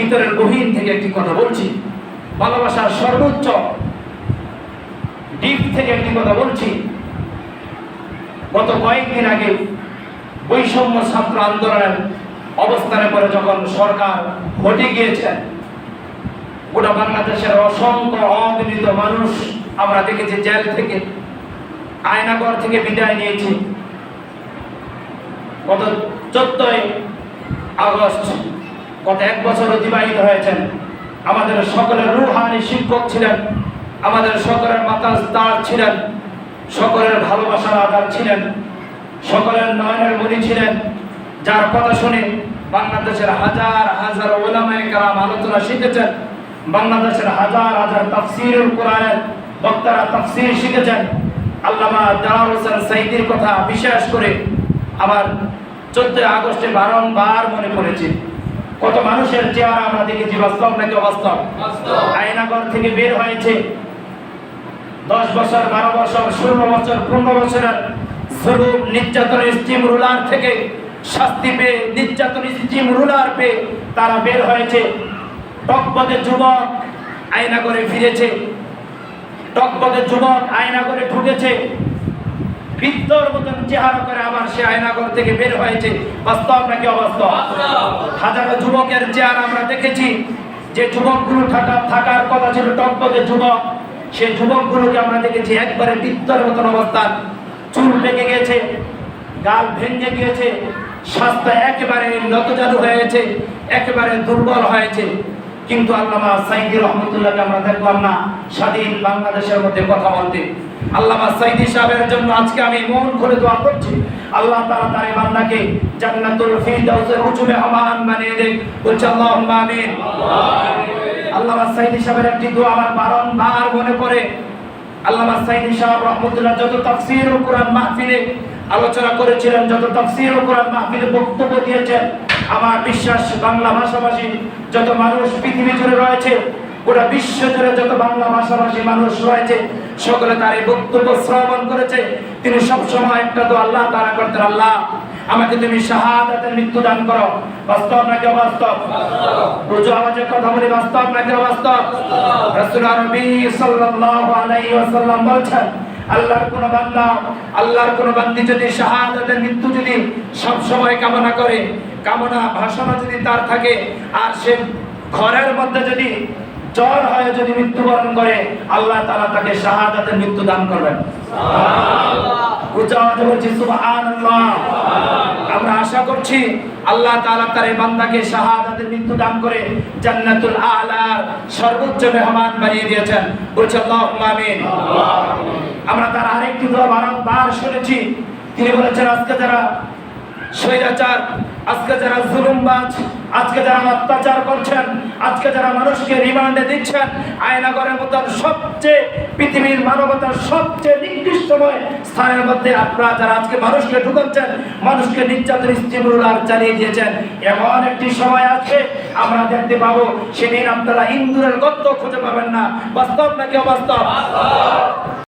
ভিতরের গভীর থেকে একটি কথা বলছি। ভালোবাসার সর্বোচ্চ ডিপ থেকে একটি কথা বলছি। গত কয়েকদিন আগে বৈষম্য ছাত্র আন্দোলনের অবস্থানে পরে যখন সরকার ঘটে গিয়েছেন গোটা বাংলাদেশের অসংখ্য অগণিত মানুষ আমরা দেখেছি জেল থেকে, আয়নাগর থেকে বিদায় নিয়েছি। গত চোদ্দই আগস্ট গত এক বছর অতিবাহিত হয়েছেন। আমাদের সকলের রুহানি শিক্ষক ছিলেন, আমাদের সকলের মাতা তার ছিলেন, সকলের ভালোবাসার আধার ছিলেন, সকলের নয়নের মনি ছিলেন। যার কথা শুনে বাংলাদেশের হাজার হাজার ওলামায়ে কালাম আলোচনা শিখেছেন, বাংলাদেশের হাজার হাজার তাফসিরুল কোরআনের বক্তারা তাফসির শিখেছেন। আল্লামা জালাল হোসেন সাইদির কথা বিশেষ করে আমার চোদ্দই আগস্টে বারংবার মনে পড়েছে। কত মানুষের চেহারা আমরা দেখেছি বাস্তব নাকি অবাস্তব? আয়নাগর থেকে বের হয়েছে। দশ বছর বারো বছর ষোলো বছর পনেরো বছরের জুলুম নির্যাতন স্টিম রুলার থেকে শাস্তি পেয়ে নির্যাতন স্টিম রুলার পেয়ে তারা বের হয়েছে। টকবগে যুবক আয়না করে ফিরেছে। টকবগে যুবক আয়না করে ঢুকেছে। বৃদ্ধর মতন চেহারা করে আবার সে আয়নাগর থেকে বের হয়েছে। বাস্তব নাকি অবাস্তব? হাজারো যুবকের চেহারা আমরা দেখেছি। যে যুবকগুলো থাকা থাকার কথা ছিল টকবগে যুবক সেই যুবকগুলোকে আমরা দেখেছি একবারে বৃদ্ধর মতন অবস্থান। চুল পেকে গেছে, গাল ভেঙে গিয়েছে, স্বাস্থ্য একেবারে নতজানু হয়ে গেছে একেবারে দুর্বল হয়েছে। কিন্তু আল্লামা সাইদি রহমতুল্লাহকে আমরা দেখলাম না, স্বাধীন বাংলাদেশের মধ্যে কথা বলতে। আল্লামা সাইদি সাহেবের জন্য আজকে আমি মন করে দোয়া করছি। আল্লাহ তাআলা তার বান্দাকে জান্নাতুল ফিরদাউসের উঁচু মেহমান বানিয়ে দেন বলছি আল্লাহুম্মা আমিন। আল্লামা সাইদি সাহেবের একটি দোয়া আমার বারংবার মনে পড়ে। আল্লামা সাইদি সাহেব রহমতুল্লাহ যত তাফসীর ও কোরআন মাহফিলে আলোচনা করেছিলেন, যত তাফসীর ও কোরআন মাহফিলে বক্তব্য দিয়েছেন আমার বিশ্বাস, বাংলা ভাষাভাষী যত মানুষ পৃথিবী জুড়ে রয়েছে, গোটা বিশ্ব জুড়ে যত বাংলা ভাষাভাষী মানুষ রয়েছে, সকলে তার এই বক্তব্য শ্রবণ করেছে। তিনি সবসময় একটা তো আল্লাহ তারা করতেন, আল্লাহ, আমাকে তুমি শাহাদাতের মৃত্যু দান করো। বাস্তব নাকি অবাস্তব? রুজু আওয়াজে কথা বলি, বাস্তব নাকি অবাস্তব? রাসূল আরবি সাল্লাল্লাহু আলাইহি ওয়াসাল্লাম বলছেন আল্লাহর কোন বান্দা আল্লাহর কোন বান্দি যদি শাহাদাতের মৃত্যু যদি সব সময় কামনা করে কামনা ভাষণা যদি তার থাকে আর সে ঘরের মধ্যে যদি জ্বর হয় যদি মৃত্যুবরণ করে আল্লাহ তাআলা তাকে শাহাদাতের মৃত্যু দান করবেন। উচ্চ আওয়াজে বলছি সুবহানাল্লাহ। আমরা আশা করছি আল্লাহ তাআলা তার এই বান্দাকে শাহাদাতের মৃত্যু দান করে জান্নাতুল আলার সর্বোচ্চ মেহমান বানিয়ে দিয়েছেন। বলছে আমরা তার আরেকটি দোয়া বারংবার শুনেছি। তিনি বলেছেন, আজকে যারা স্বৈরাচার, আজকে যারা জুলুমবাজ আজকে যারা অত্যাচার করছেন, আজকে যারা মানুষকে রিমান্ডে দিচ্ছেন, আয়নাগরের মতন সবচেয়ে পৃথিবীর মানবতার সবচেয়ে নিকৃষ্টময় স্থানের মধ্যে আপনারা যারা আজকে মানুষকে ঢুকাচ্ছেন, মানুষকে নির্যাতন স্টিমুলার চালিয়ে দিয়েছেন। এমন একটি সময় আছে, আমরা দেখতে পাবো, সেদিন আপনারা ইন্দুরের গর্ত খুঁজে পাবেন না। বাস্তব নাকি অবাস্তব?